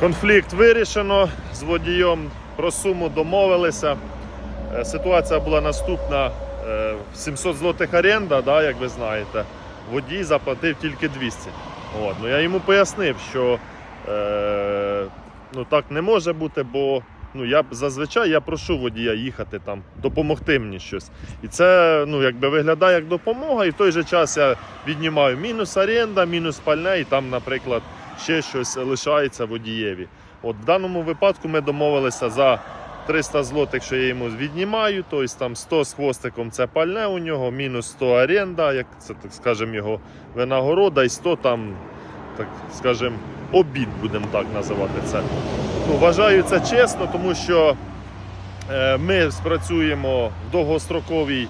Конфлікт вирішено з водієм, про суму домовилися. Е, Ситуація була наступна: Е, 700 злотих оренда, да, як ви знаєте, водій заплатив тільки 200. От. Ну, я йому пояснив, що е, ну, так не може бути, бо ну, я зазвичай я прошу водія їхати там, допомогти мені щось. І це ну, якби виглядає як допомога, і в той же час я віднімаю мінус оренда, мінус пальне, і там, наприклад, ще щось лишається водієві. От в даному випадку ми домовилися за 300 злотих, що я йому віднімаю, тобто там 100 з хвостиком це пальне у нього, мінус 100 оренда, як це так скажемо, його винагорода, і 100 там, так скажемо, обід, будемо так називати це. Ну, вважаю це чесно, тому що е, ми спрацюємо в довгостроковій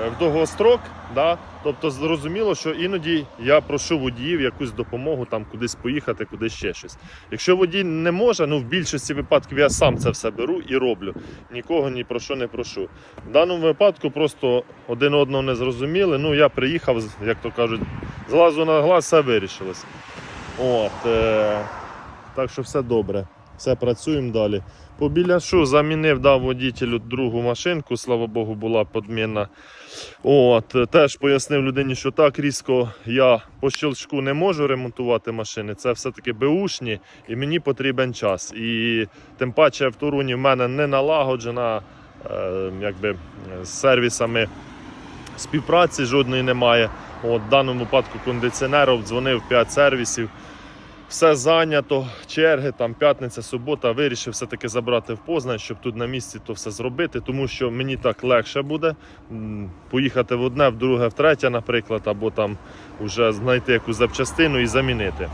е, в довгострок. Да? Тобто зрозуміло, що іноді я прошу водіїв якусь допомогу там кудись поїхати, кудись ще щось. Якщо водій не може, ну в більшості випадків я сам це все беру і роблю. Нікого ні про що не прошу. В даному випадку просто один одного не зрозуміли. Ну я приїхав, як то кажуть, з глазу на глаз все вирішилось. От, е, так що все добре. Все працюємо далі. По біляшу замінив, дав водітелю другу машинку, слава Богу, була подмінна. От, теж пояснив людині, що так різко я по щелчку не можу ремонтувати машини. Це все-таки беушні і мені потрібен час. І тим паче в Туруні в мене не налагоджена е, якби, з сервісами співпраці жодної немає. От, в даному випадку кондиціонерів дзвонив 5 сервісів. Все зайнято, черги, там п'ятниця, субота. Вирішив все-таки забрати в Познань, щоб тут на місці то все зробити, тому що мені так легше буде поїхати в одне, в друге, в третє, наприклад, або там вже знайти якусь запчастину і замінити.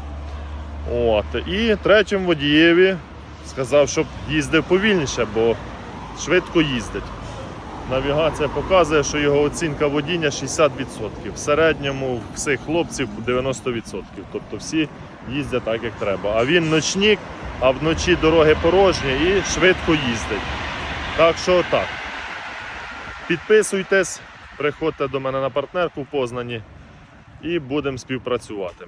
От. І третьому водієві сказав, щоб їздив повільніше, бо швидко їздить. Навігація показує, що його оцінка водіння 60%. В середньому всіх хлопців 90%. Тобто всі їздять так, як треба. А він ночник, а вночі дороги порожні і швидко їздить. Так що так. Підписуйтесь, приходьте до мене на партнерку в Познані і будемо співпрацювати.